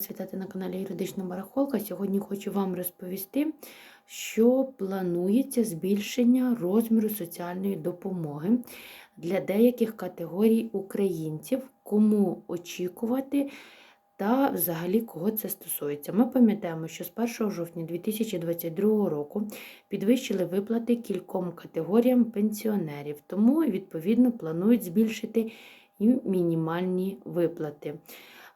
Вітати на каналі Юридична Барахолка. Сьогодні хочу вам розповісти, що планується збільшення розміру соціальної допомоги для деяких категорій українців, кому очікувати та взагалі кого це стосується. Ми пам'ятаємо, що з 1 жовтня 2022 року підвищили виплати кільком категоріям пенсіонерів, тому відповідно планують збільшити і мінімальні виплати.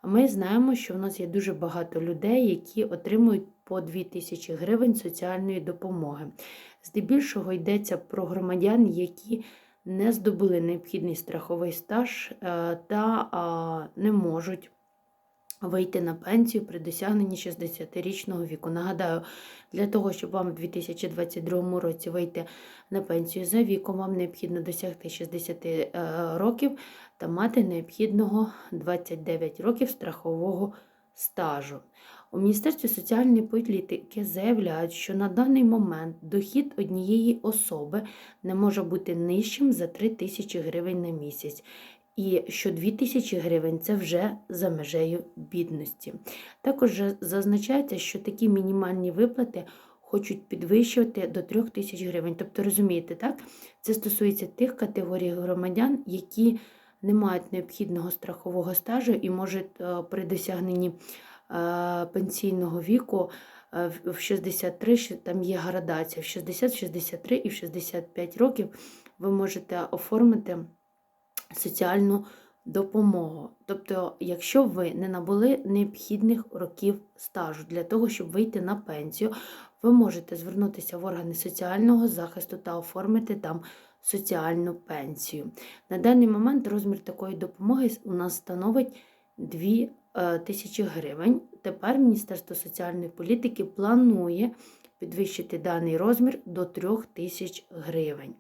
Ми знаємо, що в нас є дуже багато людей, які отримують по 2 тисячі гривень соціальної допомоги. Здебільшого йдеться про громадян, які не здобули необхідний страховий стаж е, та не можуть вийти на пенсію при досягненні 60-річного віку. Нагадаю, для того, щоб вам в 2022 році вийти на пенсію за віком, вам необхідно досягти 60 е, років та мати необхідного 29 років страхового стажу. У Міністерстві соціальної політики заявляють, що на даний момент дохід однієї особи не може бути нижчим за 3 тисячі гривень на місяць. І що 2 тисячі гривень це вже за межею бідності. Також зазначається, що такі мінімальні виплати хочуть підвищувати до 3 тисяч гривень. Тобто, розумієте, так? Це стосується тих категорій громадян, які не мають необхідного страхового стажу і можуть е, при досягненні е, пенсійного віку е, в 63, там є градація, в 60, 63 і в 65 років ви можете оформити соціальну допомогу. Тобто, якщо ви не набули необхідних років стажу для того, щоб вийти на пенсію, ви можете звернутися в органи соціального захисту та оформити там соціальну пенсію. На даний момент розмір такої допомоги у нас становить 2 е, тисячі гривень. Тепер Міністерство соціальної політики планує підвищити даний розмір до 3 тисяч гривень.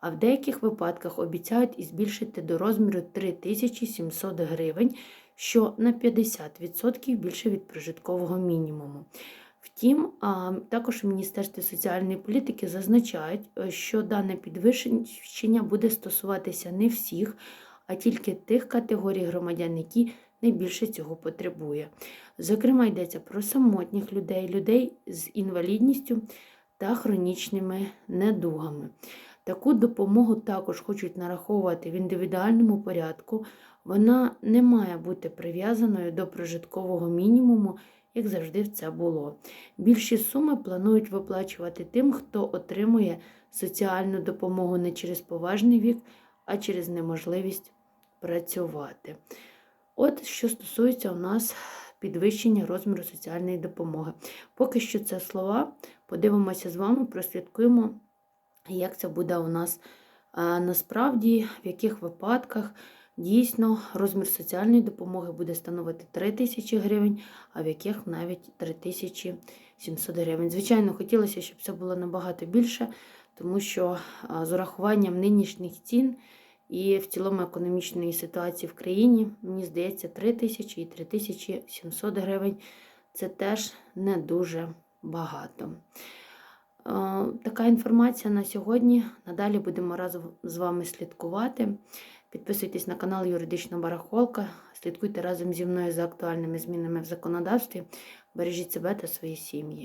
А в деяких випадках обіцяють і збільшити до розміру 3700 гривень, що на 50% більше від прожиткового мінімуму. Втім, також в Міністерстві соціальної політики зазначають, е, що дане підвищення буде стосуватися не всіх, а тільки тих категорій громадян, які найбільше цього потребує. Зокрема, йдеться про самотніх людей, людей з інвалідністю та хронічними недугами. Таку допомогу також хочуть нараховувати в індивідуальному порядку. Вона не має бути прив'язаною до прожиткового мінімуму, як завжди це було. Більші суми планують виплачувати тим, хто отримує соціальну допомогу не через поважний вік, а через неможливість працювати. От що стосується у нас підвищення розміру соціальної допомоги. Поки що це слова. Подивимося з вами, прослідкуємо, як це буде у нас насправді, в яких випадках. Дійсно, розмір соціальної допомоги буде становити 3 тисячі гривень, а в яких навіть 3700 гривень. Звичайно, хотілося, щоб це було набагато більше, тому що з урахуванням нинішніх цін і в цілому економічної ситуації в країні, мені здається, 3 тисячі і 3700 гривень це теж не дуже багато. Така інформація на сьогодні. Надалі будемо разом з вами слідкувати. Підписуйтесь на канал Юридична Барахолка, слідкуйте разом зі мною за актуальними змінами в законодавстві. Бережіть себе та свої сім'ї.